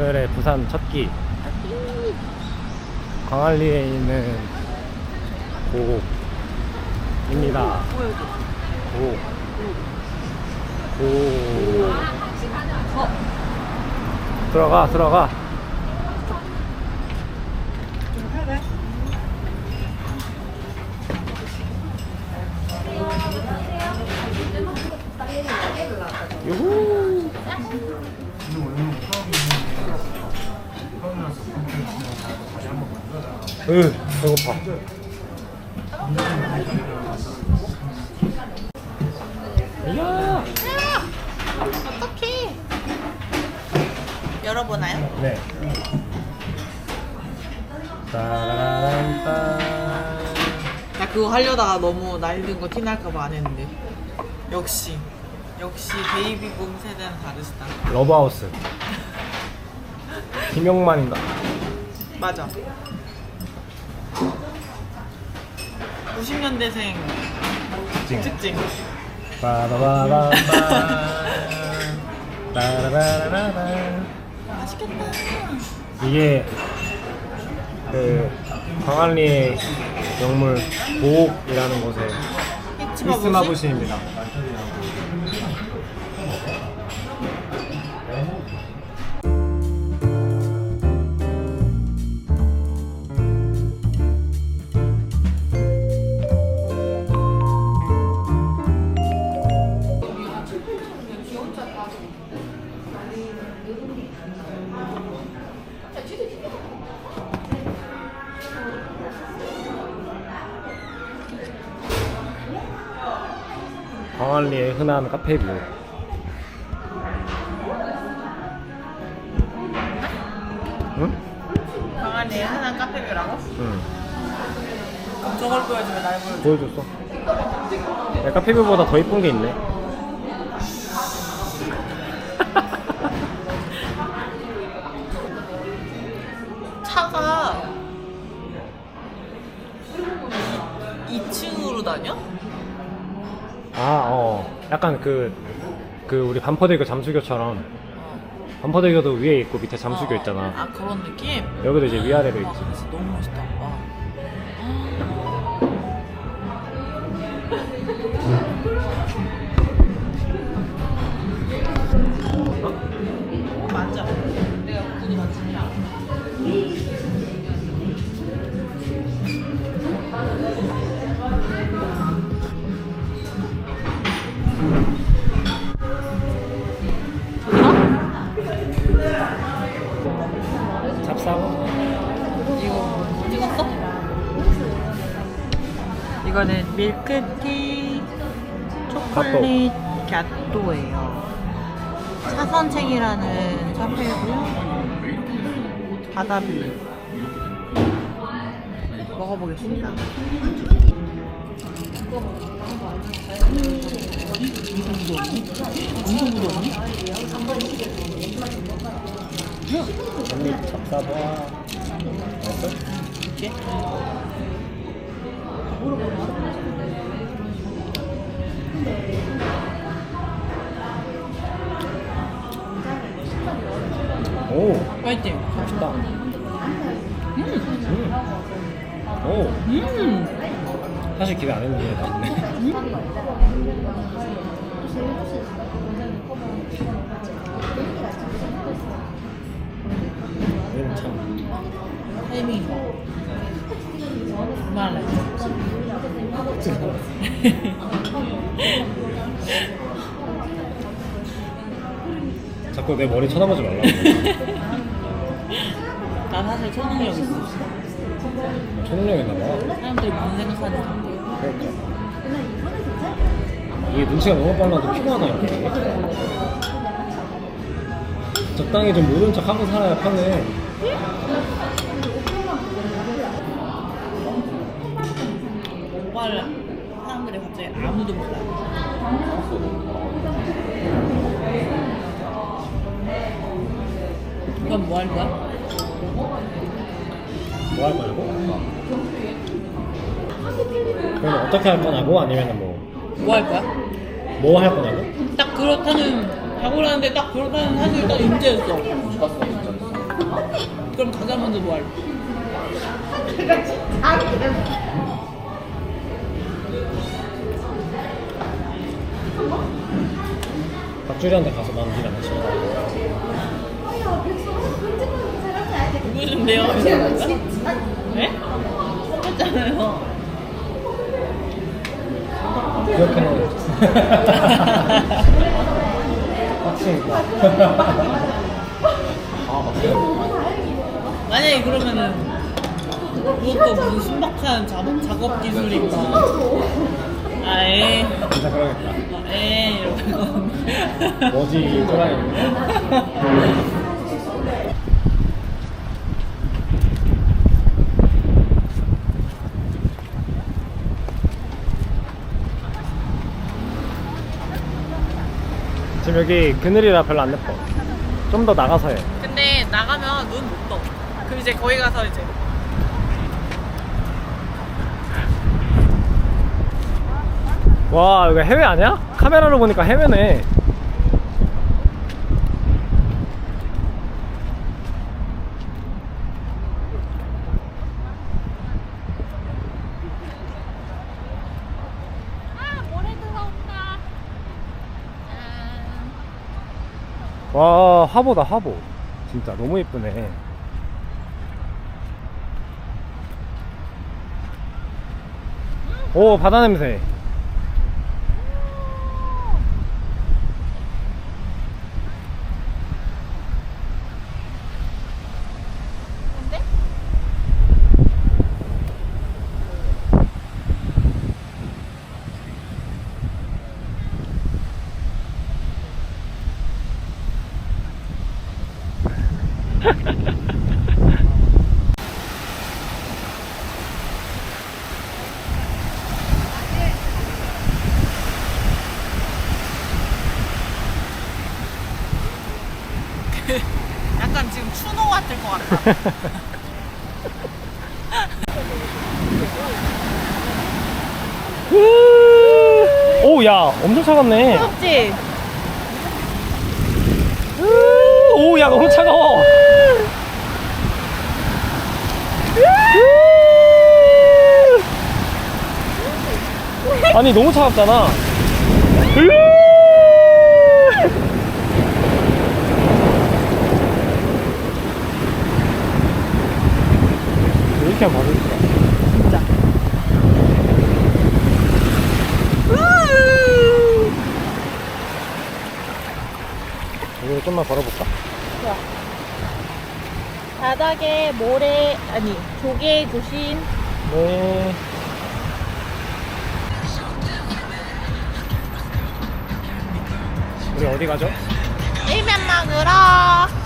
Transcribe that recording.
오늘의 부산 첫 끼. 광안리에 있는 고입니다. 고. 고. 들어가, 들어가. 으, 배고파. 이야. 어떡해. 열어보나요? 네. 나 그거 하려다가 너무 날린 거 티날까봐 안 했는데. 역시. 역시 베이비붐 세대는 다르시다. 러브하우스. 김용만인가? 맞아. 90년대생 찡. 특징. 빠바바밤밤. 따라라라라. 맛있겠다. 이게 그 광안리의 명물 보옥이라는 곳에 히치마부시? 히스마부시입니다. 광안리의 흔한 카페뷰. 응? 강한리의 흔한 카페뷰라고? 응. 그럼 저걸 보여주면 날 보여줘. 보여줬어. 야, 카페뷰보다 더 이쁜 게 있네. 차가 2층으로 다녀? 아, 어. 약간 그, 그 우리 반포대교 잠수교처럼 반포대교도 위에 있고 밑에 잠수교 어, 있잖아. 아 그런 느낌? 여기도 이제 위아래로 와, 있지. 진짜 너무 멋있다. 이거는 밀크티 초콜릿 갸또예요. 차선책이라는 카페고요. 바다뷰 먹어보겠습니다. 언니 잡사봐. 알았어? 이렇게? 오, 맛있지? 맛있다. 음! 음. 오, 음! 사실 기대 안 했는데 맛있네. 얘는 참. 타이밍이 좋아. 말래. 자꾸 내 머리 쳐다보지 말라. 나 사실 초능력 있어. 초능력 있나 봐. 사람들이 생각하는지 안 돼. 그러니까. 이게 눈치가 너무 빨라도 피곤하다 이렇게. 적당히 좀 모른 척 하고 살아야 편해. 오빠를 사람들이 갑자기 아무도 몰라. 이건 뭐 할 거야? 뭐 할 거냐고? 그럼 어떻게 할 거냐고? 아니면 뭐, 뭐할 거야? 뭐할 거냐고? 딱 그렇다는 각오라는데 딱 그렇다는 사실 일단 인지했어. 그럼 가자마자 뭐 할래? 박주리한테 가서 만기랑 같이 누구신데요? 네? 똑같잖아요. 기억해 놓은 빡치니까 아 만약에 그러면은 그것도 무슨 신박한 작업, 작업 기술인가? 아에, 진짜 그러겠다. 에 이러고. 뭐지? 또라이 지금 여기 그늘이라 별로 안 예뻐 좀 더 나가서 해 근데 나가면 눈 못 떠. 그럼 이제 거기 가서 이제 와, 이거 해외 아니야? 카메라로 보니까 해외네. 아, 모래드가 온다. 짠. 와, 화보다, 화보. 진짜 너무 예쁘네. 오, 바다 냄새. 약간 지금 추노 같을 것 같다. 오, 야, 엄청 차갑네. 뜨겁지? 오, 야, 너무 차가 아니, 너무 차갑잖아. 이렇게 맞을까? 진짜. 여기를 좀만 걸어볼까? 바닥에 모래, 아니, 조개 조심. 네. 우리 어디 가죠? 일면 먹으러.